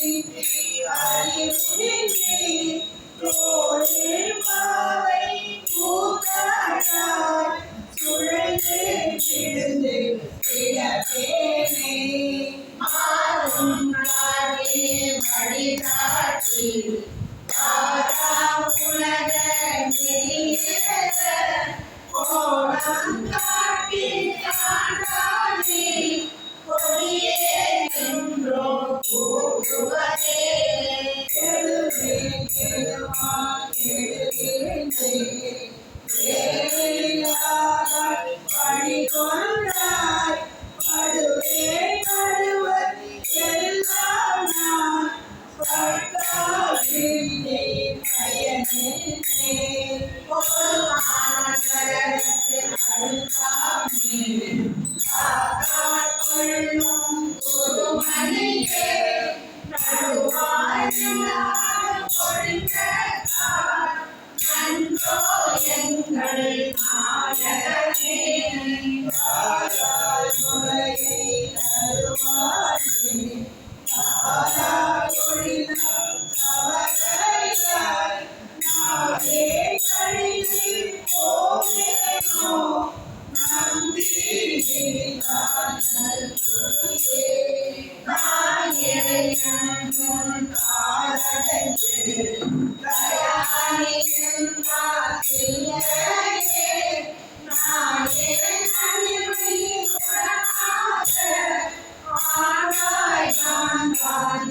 Thank you.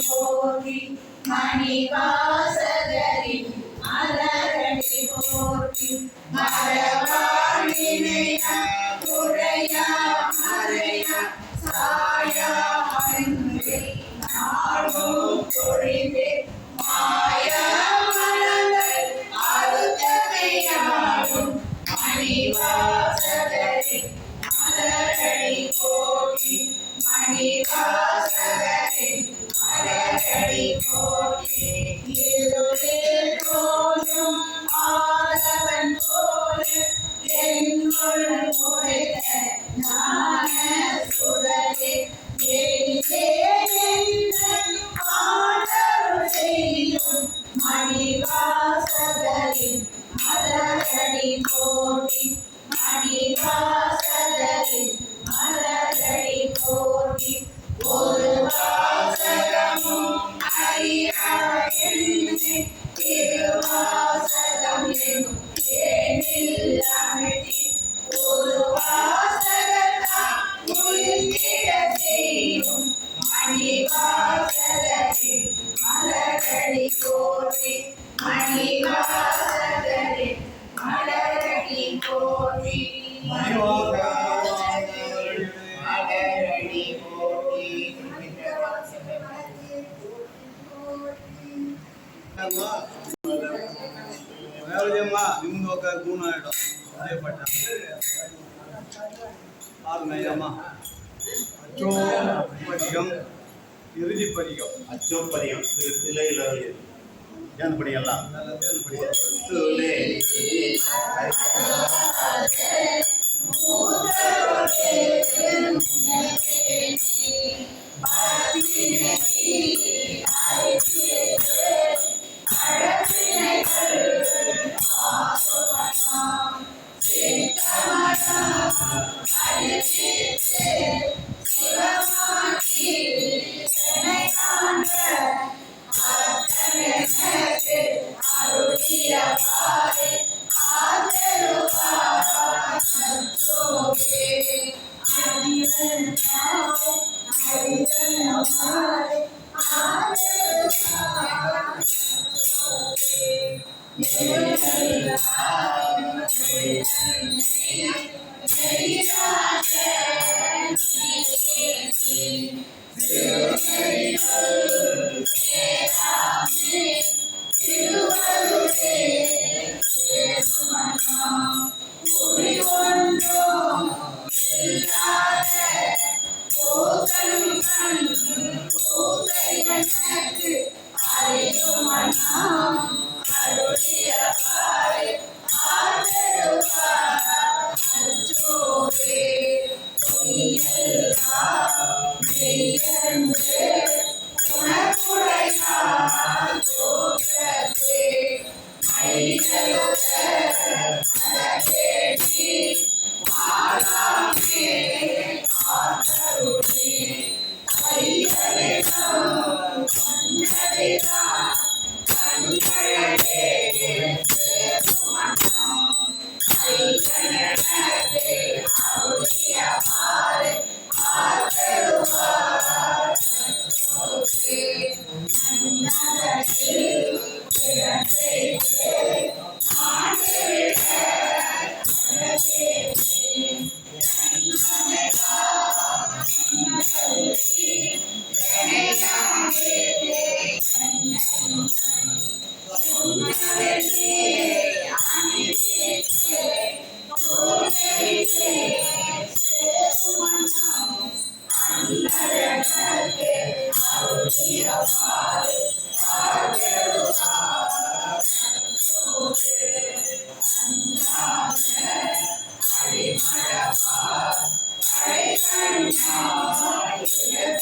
போற்றி மணிவாசகரின் மலரடி மலரடி போற்றி மரவாழினையா குறையா மறையா சாயா அன்பே நாடும் பொழிவே மலரடி போற்றி மணிவாசகரின் மலரடி போற்றி இருளில் தோன்றும் ஆதவன் போல என்னுள் உரைத்த ஞான சுடரே எளிதே என்னை ஆண்டருள் செய்யும் மணிவாசகரின் மலரடி போற்றி மணிவாசகரின் மலரடி மணி ஒரு மல போற்றி. மலரடி போற்றி வேலையம்மா நிமிந்து உட்கார் மூணு ஆயிடும் அதே பட்டா பாருங்க ஐயாம்மா அச்சோ பதிகம் இறுதி பதிகம் Thank you.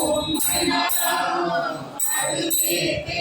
Oh முதலாய